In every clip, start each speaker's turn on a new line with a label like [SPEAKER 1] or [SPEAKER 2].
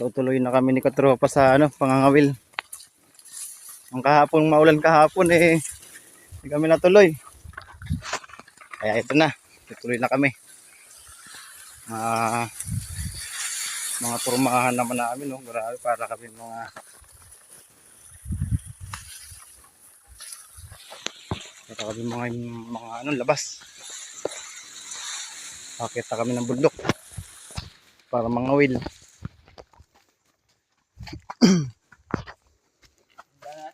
[SPEAKER 1] Tutuloy na kami ni Katropa sa ano, pangangawil. Ang kahapon, maulan kahapon eh. Hindi kami natuloy. Kaya ito na. Tutuloy na kami. Ah, mga turmahan naman namin, no? Grabe, para kami mga para kami mga, mga ano, labas. Pakita kami ng bundok para mangawil.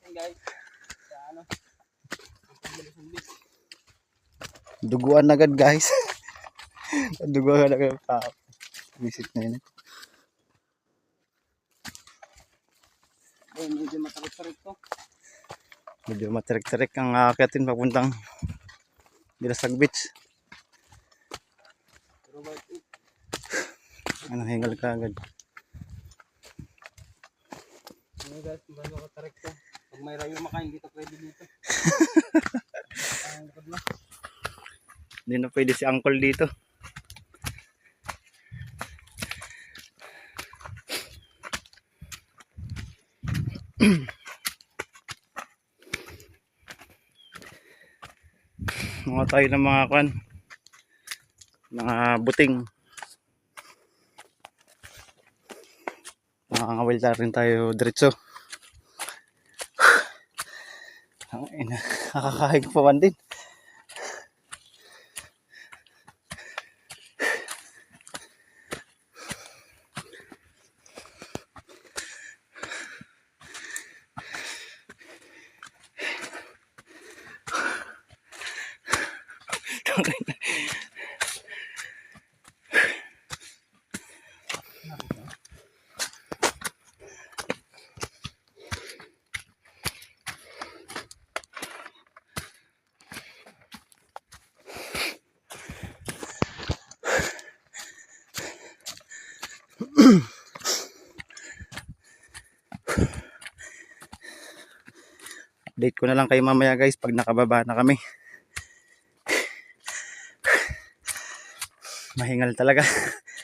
[SPEAKER 2] natin guys. Sa ano.
[SPEAKER 1] Duguan agad guys. Duguan agad tao. Visit na yun.
[SPEAKER 2] Eh, medyo matarik-tarik to.
[SPEAKER 1] Medyo matirik-tirik ang aakyatin papuntang Dilasag Beach.
[SPEAKER 2] It.
[SPEAKER 1] Ano, hingal ka agad.
[SPEAKER 2] Ano guys, kung gaano katarik to. Pag may rayo makain, dito pwede dito. Ang likod na.
[SPEAKER 1] Hindi na pwede si Uncle dito. mga tayo ng mga kwan. Mga buting. Nakangawil na rin tayo diretso. Nakakahig pa man din update ko na lang kayo mamaya guys pag nakababa na kami mahingal talaga